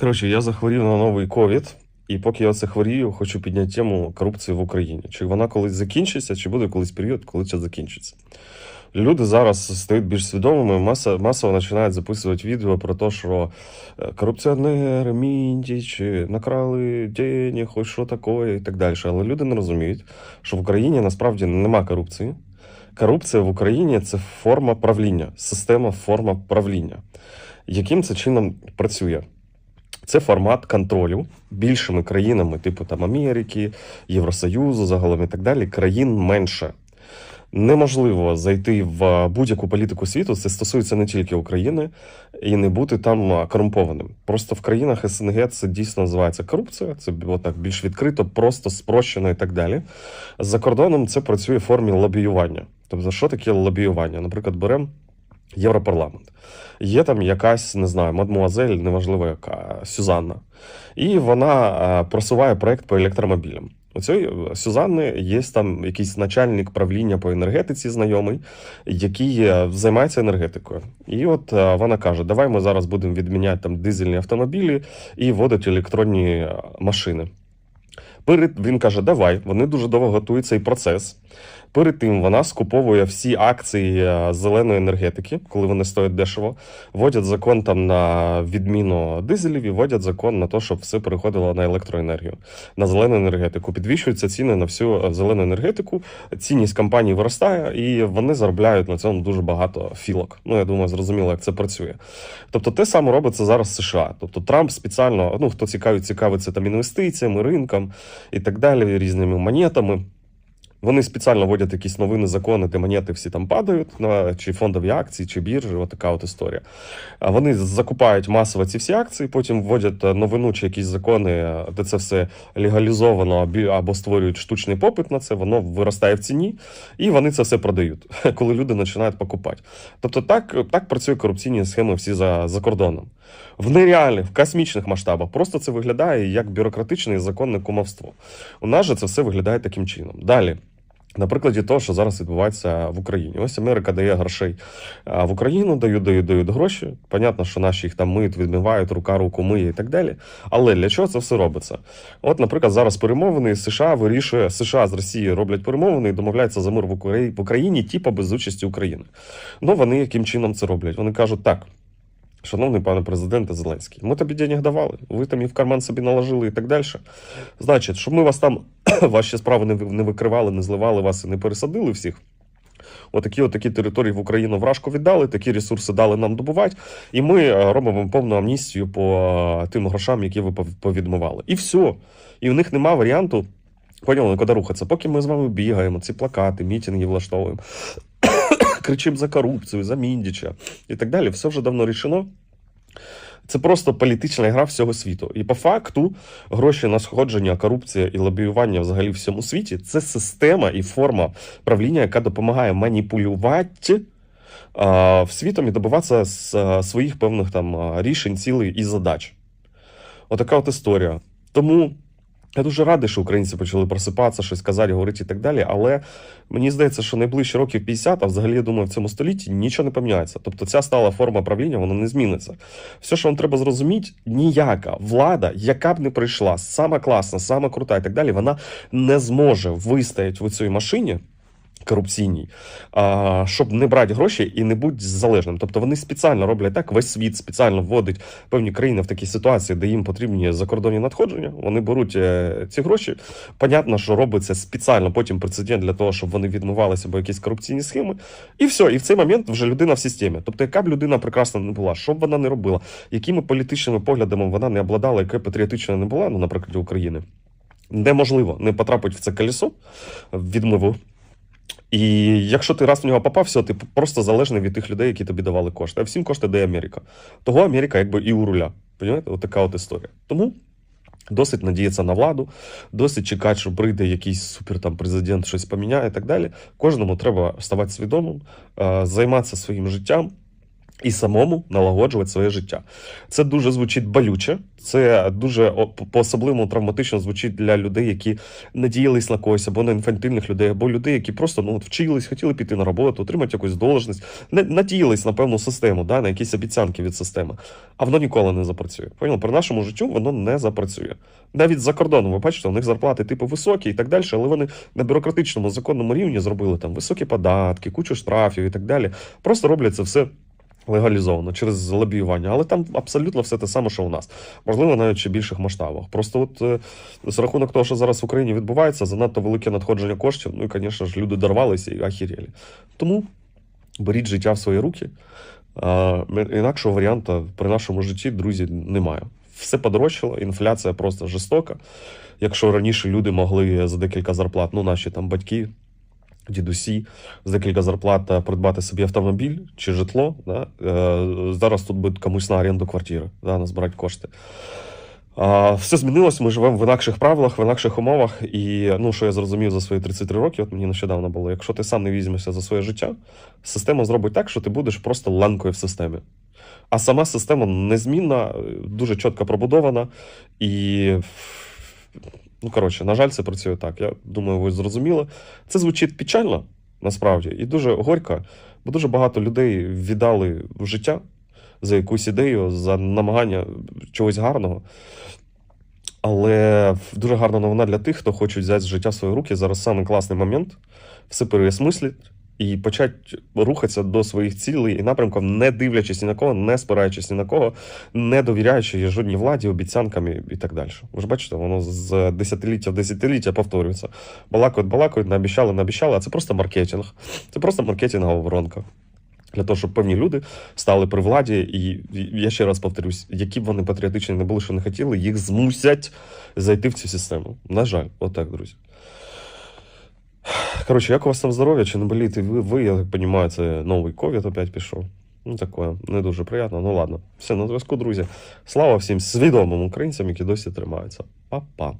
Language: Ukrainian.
Коротше, я захворів на новий ковід, і поки я це хворію, хочу підняти тему корупції в Україні. Чи вона колись закінчиться, чи буде колись період, коли це закінчиться. Люди зараз стають більш свідомими, маса, масово починають записувати відео про те, що е, корупціонери, міндічі, накрали денег, хоч що таке, і так далі. Але люди не розуміють, що в Україні насправді нема корупції. Корупція в Україні це форма правління, система форма правління. Яким це чином працює? Це формат контролю більшими країнами, типу там Америки, Євросоюзу, загалом і так далі. Країн менше. Неможливо зайти в будь-яку політику світу. Це стосується не тільки України, і не бути там корумпованим. Просто в країнах СНГ це дійсно називається корупція. Це отак більш відкрито, просто спрощено і так далі. За кордоном це працює в формі лобіювання. Тобто, що таке лобіювання? Наприклад, беремо Європарламент. Є там якась, не знаю, мадмуазель, неважливо яка, Сюзанна. І вона е, просуває проект по електромобілям. У цієї Сюзанни є там якийсь начальник правління по енергетиці, знайомий, який е, займається енергетикою. І от е, вона каже: давай ми зараз будемо відміняти там дизельні автомобілі і вводити електронні е, машини. Перед він каже, давай. Вони дуже довго готують цей процес. Перед тим вона скуповує всі акції е, зеленої енергетики, коли вони стоять дешево. Вводять закон там на відміну дизелів і вводять закон на те, щоб все переходило на електроенергію, на зелену енергетику. Підвищуються ціни на всю е, зелену енергетику. Цінність компаній виростає, і вони заробляють на цьому дуже багато філок. Ну я думаю, зрозуміло, як це працює. Тобто, те саме робиться зараз в США. Тобто Трамп спеціально, ну хто цікавить, цікавиться там інвестиціями, ринком і так далі, різними монетами. Вони спеціально вводять якісь новини, закони, де монети всі там падають, на чи фондові акції, чи біржі, отака от історія. Вони закупають масово ці всі акції, потім вводять е, новину чи якісь закони, е, де це все легалізовано або створюють штучний попит на це, воно виростає в ціні, і вони це все продають, коли люди починають покупати. Тобто так, так працює корупційні схеми всі за, за кордоном. В нереальних, в космічних масштабах. Просто це виглядає як бюрократичне і законне кумовство. У нас же це все виглядає таким чином. Далі. На прикладі того, що зараз відбувається в Україні. Ось Америка дає грошей в Україну, дають, дають, дають гроші. Понятно, що наші їх там миють, відмивають, рука руку миє і так далі. Але для чого це все робиться? От, наприклад, зараз перемовини США вирішує США з Росією роблять перемовини і домовляються за мир в Украї- в Україні, типу без участі України. Ну вони яким чином це роблять? Вони кажуть так. Шановний пане президенте Зеленський, ми тобі денег давали, ви там і в карман собі наложили і так далі. Значить, щоб ми вас там ваші справи не, викривали, не зливали вас і не пересадили всіх. Отакі отакі території в Україну вражку віддали, такі ресурси дали нам добувати, і ми е, робимо повну амністію по е, тим грошам, які ви пов- повідмивали. І все. І в них нема варіанту. Поняли, куди рухатися. Поки ми з вами бігаємо, ці плакати, мітинги влаштовуємо, кричимо за корупцію, за міндіча і так далі, все вже давно рішено. Це просто політична гра всього світу. І по факту гроші на сходження, корупція і лобіювання взагалі в всьому світі це система і форма правління, яка допомагає маніпулювати а, світом і добиватися з, а, своїх певних там рішень, цілей і задач. Отака от історія. Тому я дуже радий, що українці почали просипатися, щось казати, говорити і так далі. Але мені здається, що найближчі років 50, а взагалі я думаю, в цьому столітті нічого не поміняється. Тобто ця стала форма правління, вона не зміниться. Все, що вам треба зрозуміти, ніяка влада, яка б не прийшла, сама класна, сама крута і так далі, вона не зможе вистояти в цій машині. Корупційній, а, щоб не брати гроші і не бути залежним. Тобто вони спеціально роблять так, весь світ спеціально вводить певні країни в такі ситуації, де їм потрібні закордонні надходження. Вони беруть е, ці гроші. Понятно, що робиться спеціально потім прецедент для того, щоб вони відмивалися або якісь корупційні схеми. І все. І в цей момент вже людина в системі. Тобто, яка б людина прекрасна не була, що б вона не робила, якими політичними поглядами вона не обладала, яка патріотична не була, ну, наприклад, України. Неможливо не потрапити в це колесо відмиву. І якщо ти раз в нього попав, все, ти просто залежний від тих людей, які тобі давали кошти. А всім кошти дає Америка. Того Америка якби і у руля. Понімаєте? От така от історія. Тому досить надіятися на владу, досить чекати, що прийде якийсь супер там президент, щось поміняє і так далі. Кожному треба ставати свідомим, е, займатися своїм життям. І самому налагоджувати своє життя. Це дуже звучить болюче, це дуже по-особливому травматично звучить для людей, які надіялись на когось, або на інфантильних людей, або людей, які просто ну, вчились, хотіли піти на роботу, отримати якусь должність, надіялись на певну систему, да, на якісь обіцянки від системи. А воно ніколи не запрацює. Поняли? При нашому життю воно не запрацює. Навіть за кордоном, ви бачите, у них зарплати типу високі і так далі, але вони на бюрократичному законному рівні зробили там високі податки, кучу штрафів і так далі. Просто роблять це все легалізовано через лобіювання, але там абсолютно все те саме, що у нас. Можливо, навіть ще більших масштабах. Просто от е, з рахунок того, що зараз в Україні відбувається, занадто велике надходження коштів. Ну і, звісно ж, люди дорвалися і ахірєлі. Тому беріть життя в свої руки. Інакшого варіанту при нашому житті, друзі, немає. Все подорожчало, інфляція просто жорстока. Якщо раніше люди могли за декілька зарплат, ну наші там батьки, дідусі, за декілька зарплат придбати собі автомобіль чи житло, да? е, зараз тут буде комусь на оренду квартири, да, назбирати кошти. Все змінилось, ми живемо в інакших правилах, в інакших умовах. І ну, що я зрозумів за свої 33 роки, от мені нещодавно було, якщо ти сам не візьмешся за своє життя, система зробить так, що ти будеш просто ланкою в системі. А сама система незмінна, дуже чітко пробудована. І, ну, коротше, на жаль, це працює так. Я думаю, ви зрозуміли. Це звучить печально, насправді, і дуже горько, бо дуже багато людей віддали в життя за якусь ідею, за намагання чогось гарного. Але дуже гарна новина для тих, хто хоче взяти життя в свої руки. Зараз саме класний момент все переосмислити і почати рухатися до своїх цілей і напрямків, не дивлячись ні на кого, не спираючись ні на кого, не довіряючи жодній владі, обіцянкам і, так далі. Ви ж бачите, воно з десятиліття в десятиліття повторюється. Балакають, балакають, наобіщали, наобіщали, а це просто маркетинг. Це просто маркетингова воронка. Для того, щоб певні люди стали при владі, і я ще раз повторюсь, які б вони патріотичні не були, що не хотіли, їх змусять зайти в цю систему. На жаль, отак, друзі. Коротше, як у вас там здоров'я, чи не боліти ви, ви, я так розумію, це новий ковід опять пішов. Ну, таке, не дуже приємно. Ну ладно. Все, на зв'язку, друзі. Слава всім свідомим українцям, які досі тримаються. Па-па.